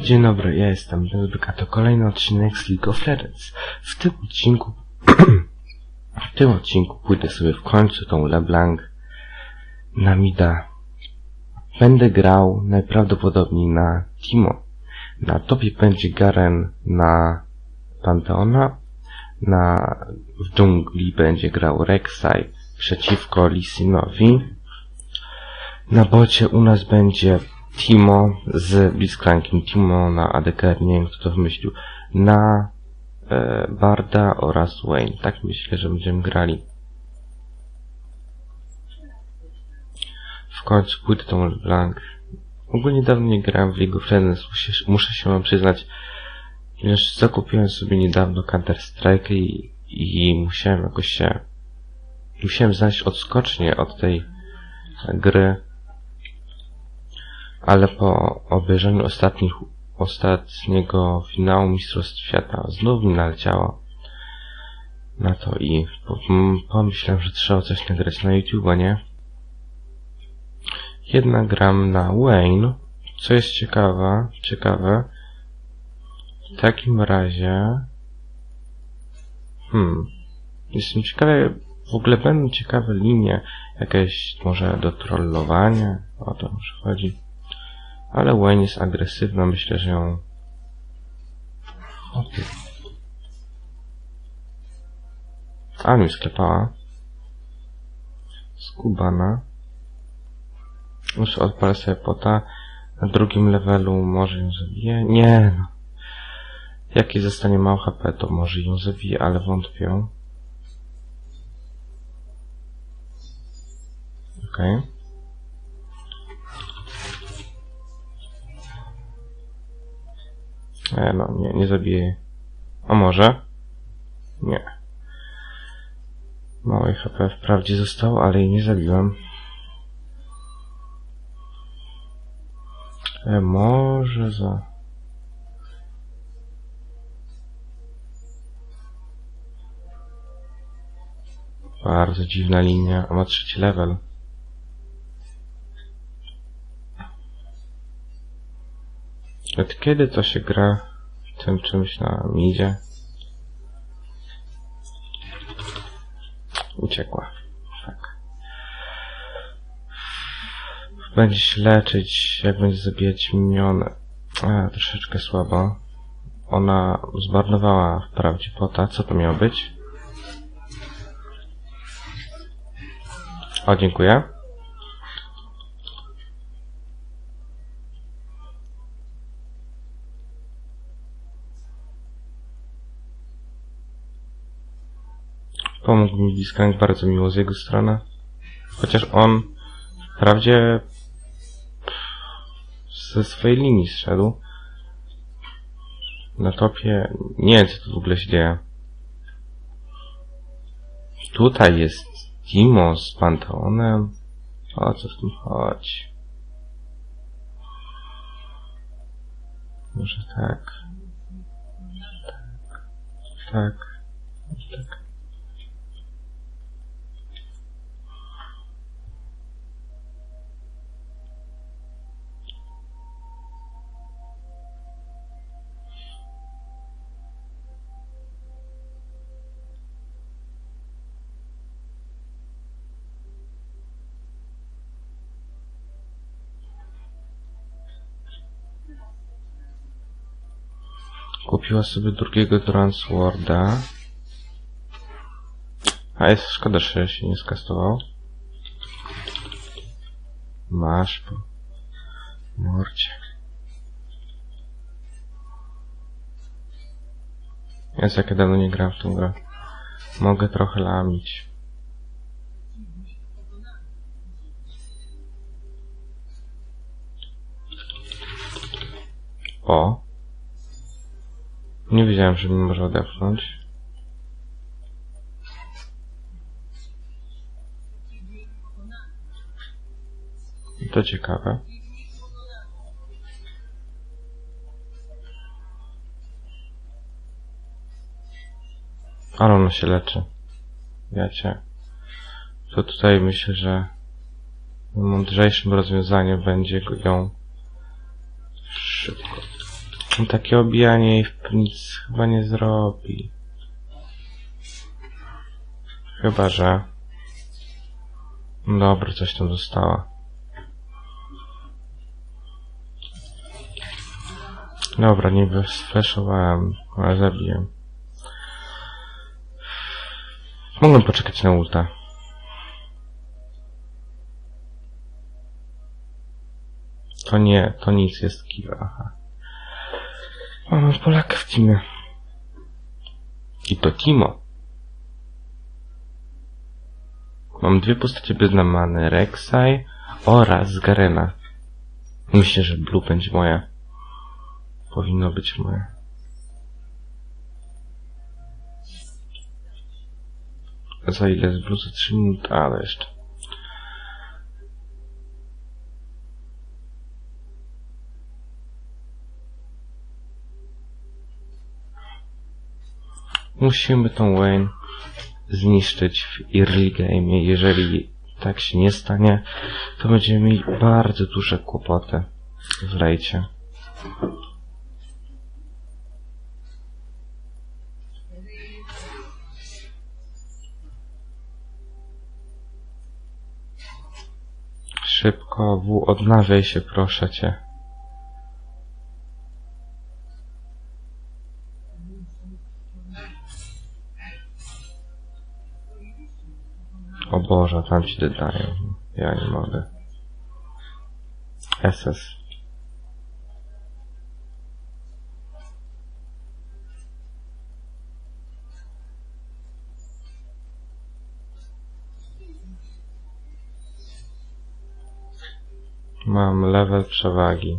Dzień dobry, ja jestem Delbyka, to kolejny odcinek z League of Legends. W tym odcinku, w tym odcinku pójdę sobie w końcu tą LeBlanc na Mida. Będę grał najprawdopodobniej na Timo. Na topie będzie Garen na Panteona, na w dżungli będzie grał Rek'Sai przeciwko Lisinowi. Na bocie u nas będzie Timo z Blitzcrankiem. Timo na ADK, nie wiem kto to wymyślił. Na e, Barda oraz Wayne. Tak myślę, że będziemy grali. W końcu pójdę tą LeBlanc. Ogólnie dawno nie grałem w League of Legends. Muszę, się wam przyznać, że zakupiłem sobie niedawno Counter Strike i, i musiałem jakoś się musiałem znaleźć odskocznie od tej gry ale po obejrzeniu ostatnich, ostatniego finału Mistrzostw Świata znów mi naleciało na to i pomyślałem, że trzeba coś nagrać na YouTube, nie? Jednak gram na Wayne, co jest ciekawe, ciekawe. W takim razie... Hmm... Jestem ciekawy, w ogóle będą ciekawe linie, jakieś może do trollowania, o to już chodzi. Ale Wayne jest agresywna, myślę, że ją... O ty. A mi sklepała. Skubana. Muszę odpalę sobie pota. Na drugim levelu może ją zabije. Nie no. Jaki zostanie mało HP, to może ją zabije, ale wątpię. Okej. Okay. E, no, nie, nie zabiję. A może? Nie. Małej HP wprawdzie zostało, ale jej nie zabiłem. E, może za... Bardzo dziwna linia, a ma trzeci level. Od kiedy to się gra tym czymś na midzie? Uciekła. Tak. Będzie się leczyć, jak będzie zabijać miniony. A, troszeczkę słabo. Ona zmarnowała wprawdzie pota. Co to miało być? O, dziękuję. Mi Blitzcrank bardzo miło z jego strony. Chociaż on wprawdzie ze swojej linii zszedł. Na topie... Nie wiem, co tu w ogóle się dzieje. Tutaj jest Timo z Panteonem. O co w tym chodzi? Może tak. Tak. Tak. tak. Kupiła sobie drugiego Transworda. A jest szkoda, że się nie skastował. Masz po morcie. Jest jak ja dawno nie gram w tą grę. Mogę trochę lamić. O. Nie wiedziałem, że mi może odepchnąć. To ciekawe. Ale ono się leczy. Wiecie. To tutaj myślę, że mądrzejszym rozwiązaniem będzie ją szybko Takie obijanie jej nic chyba nie zrobi. Chyba, że... Dobra, coś tam zostało. Dobra, niby sflashowałem, ale zabiję. Mogłem poczekać na ulta. To nie, to nic jest kill, aha. Mamy Polaka w teamie. I to Timo. Mam dwie postacie bez namany, Rek'Sai oraz Garena. Myślę, że Blue będzie moja. Powinno być moja. Za ile jest Blue? Za 3 minuty, ale jeszcze. Musimy tą Wayne zniszczyć w early game. Jeżeli tak się nie stanie, to będziemy mieli bardzo duże kłopoty w lejcie. Szybko, W, odnawiaj się, proszę cię. Tam ci dodają. Ja nie mogę. SS. Mam level przewagi.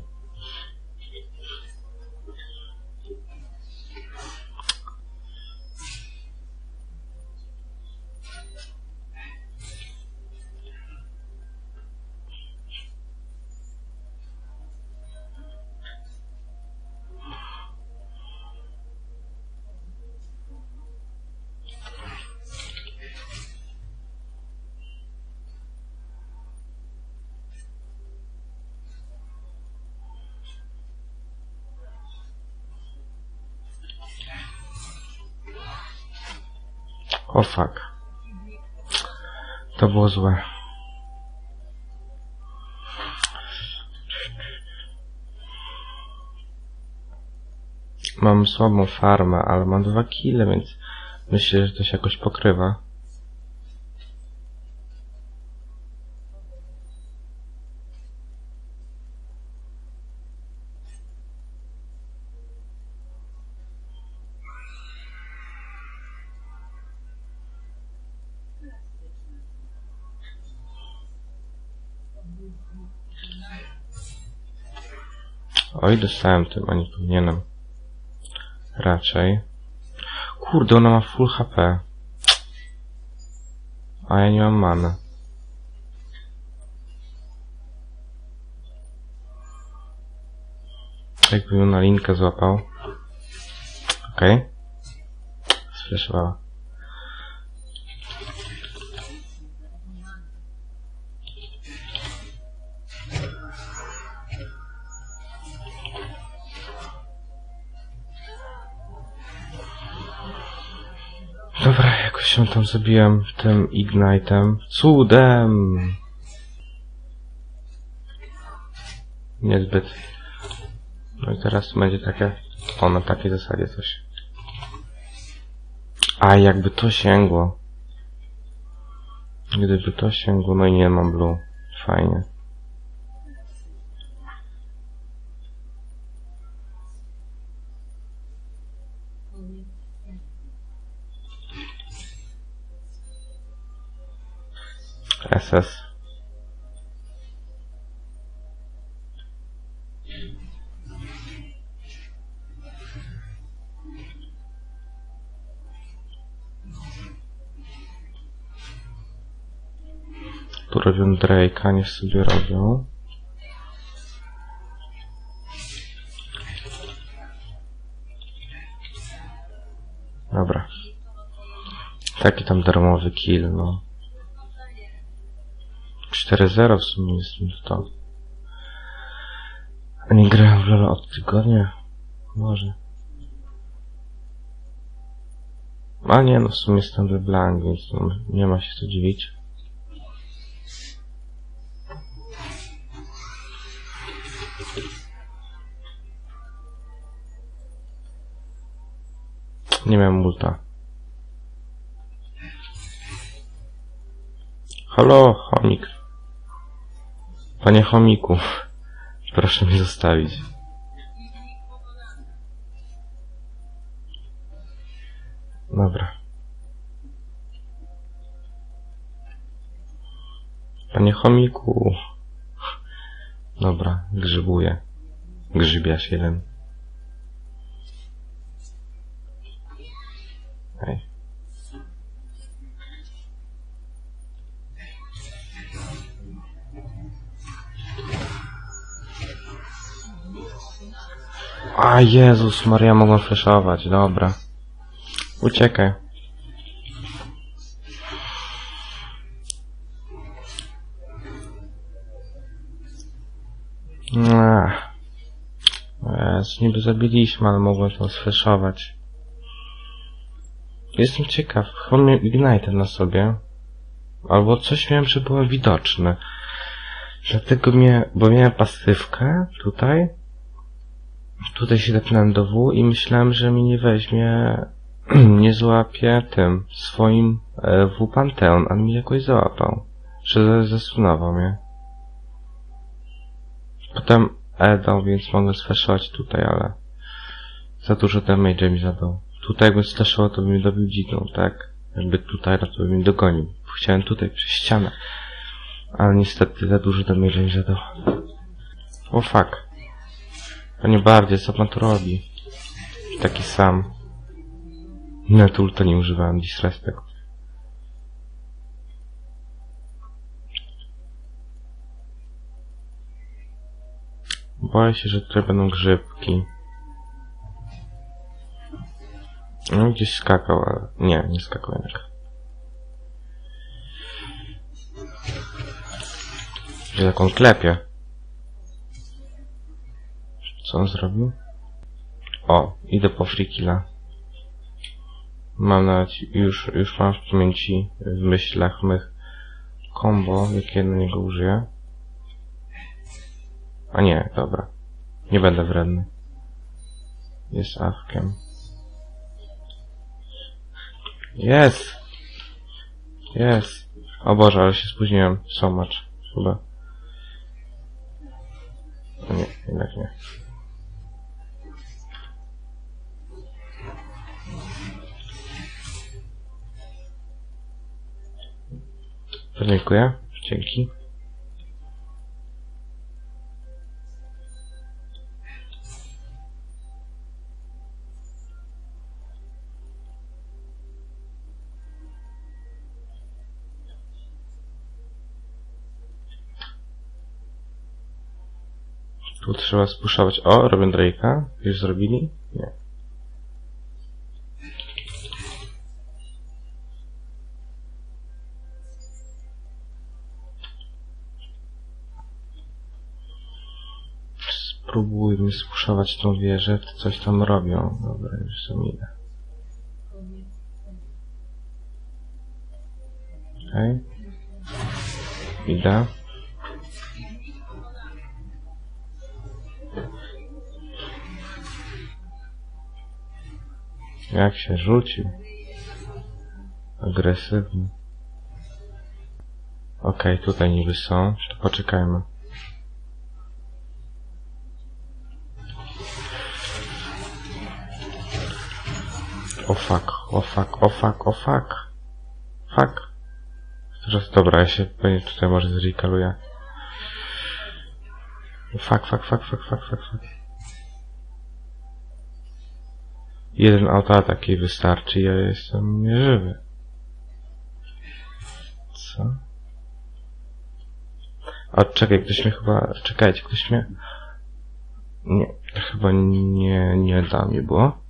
O fuck. To było złe. Mam słabą farmę, ale mam dwa kile, więc myślę, że to się jakoś pokrywa. Oj, dostałem a nie powinienem. Raczej. Kurde, ona ma full HP. A ja nie mam many. Jakby ją na linkę złapał. Okej. Okay. Sfleszowała. Się tam zabiłem tym Ignite'em. Cudem! Niezbyt. No i teraz będzie takie... O, na takiej zasadzie coś. A, jakby to sięgło. Gdyby to sięgło, no i nie mam blue. Fajnie. SS. Tu robią Drake'a, niech sobie robią. Dobra. Taki tam darmowy kill, no. 4-0 w sumie jest to. A nie grałem w LoL od tygodnia. Może. A nie, no w sumie jestem LeBlanc, więc no, nie ma się co dziwić. Nie miałem multa. Halo, chomik. Panie chomiku, proszę mnie zostawić. Dobra. Panie chomiku. Dobra, grzybuję. Grzybiarz jeden. Ej. A Jezus Maria, mogą flashować, dobra. Uciekaj. Ach. Jezu, niby zabiliśmy, ale mogłem to sflashować. Jestem ciekaw, chyba miałem Ignite na sobie. Albo coś miałem, że było widoczne. Dlatego mnie, bo miałem pasywkę tutaj. Tutaj się tepnąłem do W i myślałem, że mi nie weźmie, nie złapie tym, swoim e, W Panteon, a mi jakoś załapał. Że zasunował mnie. Potem E dał, więc mogę sflashować tutaj, ale za dużo damage mi zadał. Tutaj jakbym slashował, to by mi dobił dzidą, tak? Jakby tutaj, no to by dogonił. Chciałem tutaj przez ścianę. Ale niestety za dużo damage mi zadał. O fuck. Panie bardziej, co pan tu robi? Taki sam. Na to nie używałem, disrespect. Boję się, że tutaj będą grzybki. No gdzieś skakał, ale... Nie, nie skakał jednak. Że on klepie. Co on zrobił? O, idę po free killa. Mam nawet, już, już mam w pamięci, w myślach mych combo, jakie na niego użyję. A nie, dobra. Nie będę wredny. Jest awkiem. Jest! Jest! O Boże, ale się spóźniłem. So much. Chyba. O nie, jednak nie. Dziękuję. Dzięki. Tu trzeba spuszować. O, robię Drake'a. Już zrobili? Nie. Spróbujmy spuszować tą wieżę, to coś tam robią. Dobra, już sam idę. Okej. Idę. Jak się rzucił. Agresywny. Okej, tutaj niby są. To poczekajmy. O fuck, o fuck, o fuck, o fuck. Fuck. Teraz dobra, ja się pewnie tutaj może zrekaluję. Fuck, fuck, fuck, fuck, fuck, fuck, fuck. Jeden autoatak jej wystarczy, ja jestem nieżywy. Co? A czekaj, ktoś mnie chyba... Czekajcie, ktoś mnie... Nie, chyba nie, nie da mi było.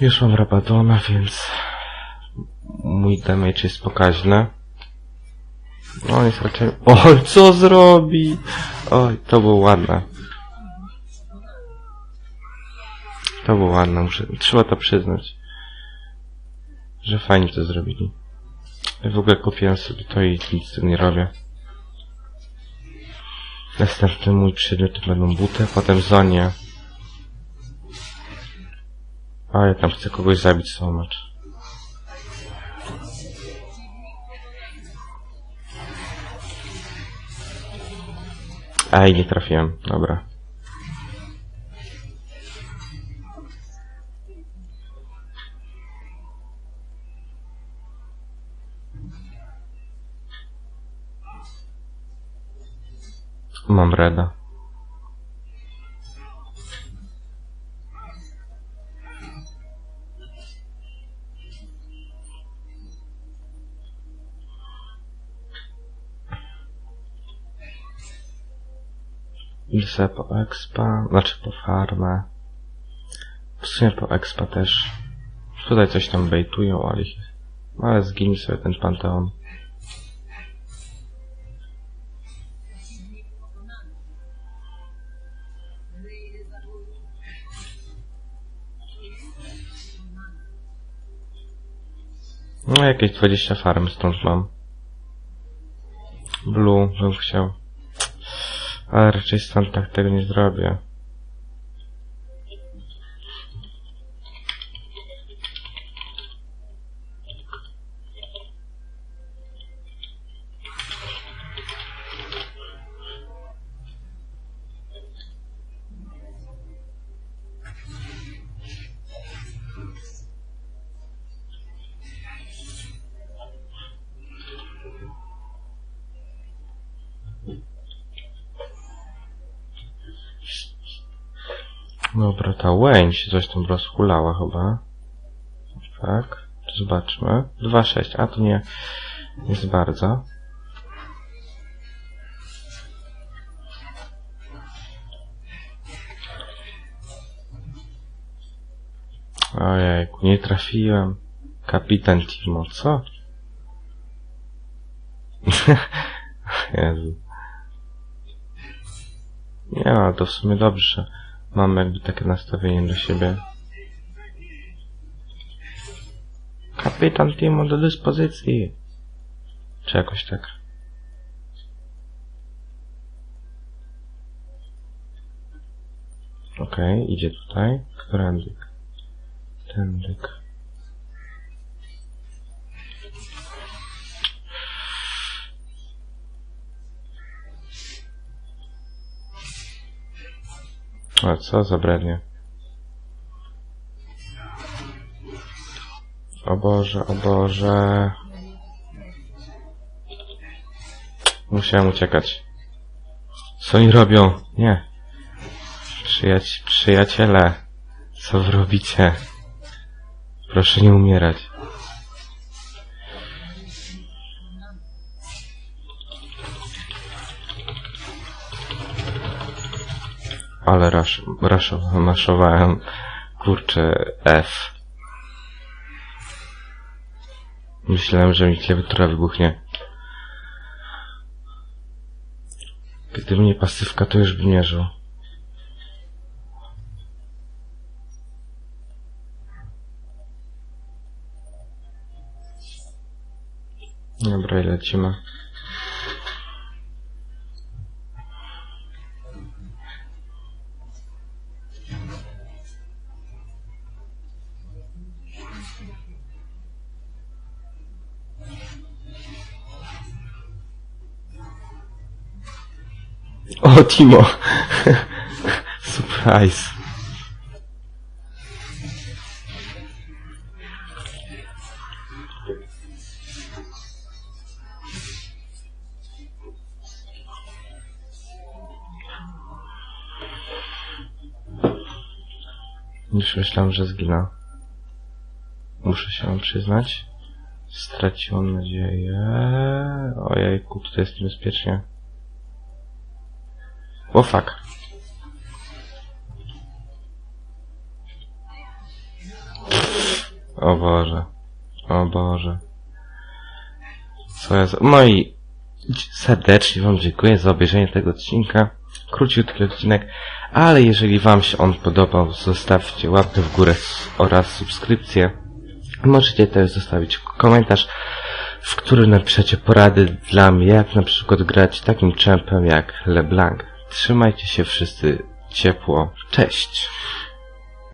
Już mam Rabadona, więc mój damage jest pokaźny. No jest raczej... Oj, co zrobi? Oj, to było ładne. To było ładne, muszę... Trzeba to przyznać. Że fajnie to zrobili. Ja w ogóle kupiłem sobie to i nic z tym nie robię. Następny mój przedmiot będą buty, potem zonie. A ja tam chcę kogoś zabić so much. Ej, nie trafiłem. Dobra. Mam reda. Idę sobie po expa, znaczy po farmę. W sumie po expa też. Tutaj coś tam bejtują, ale, ale zginie sobie ten panteon. No jakieś 20 farm stąd mam. Blue bym chciał. Ale raczej stąd tak tego nie zrobię. Łęć coś tam rozhulała chyba. Tak, zobaczmy. 2,6, a to nie jest bardzo. Ojejku, nie trafiłem. Kapitan Timo, co? Jezu. Nie, ale to w sumie dobrze. Mam jakby takie nastawienie do siebie. Kapitan Timo do dyspozycji. Czy jakoś tak. Okej, idzie tutaj. Którędyk? Tędyk. A co za brednie. O Boże, o Boże. Musiałem uciekać. Co oni robią? Nie. Przyjaci przyjaciele. Co wy robicie? Proszę nie umierać. Ale rasz, rasz, maszowałem, kurczę, F. Myślałem, że mi klawiatura wybuchnie. Gdyby nie pasywka, to już by mierzył. Dobra, i lecimy. O, Timo! Surprise. Już myślałem, że zginę. Muszę się wam przyznać. Straciłem nadzieję. Ojejku, tutaj jest niebezpiecznie. O fuck. O Boże. O Boże. Co za... No i... serdecznie Wam dziękuję za obejrzenie tego odcinka. Króciutki odcinek, ale jeżeli Wam się on podobał, zostawcie łapkę w górę oraz subskrypcję. Możecie też zostawić komentarz, w którym napiszecie porady dla mnie, jak na przykład grać takim czempem jak LeBlanc. Trzymajcie się wszyscy ciepło. Cześć!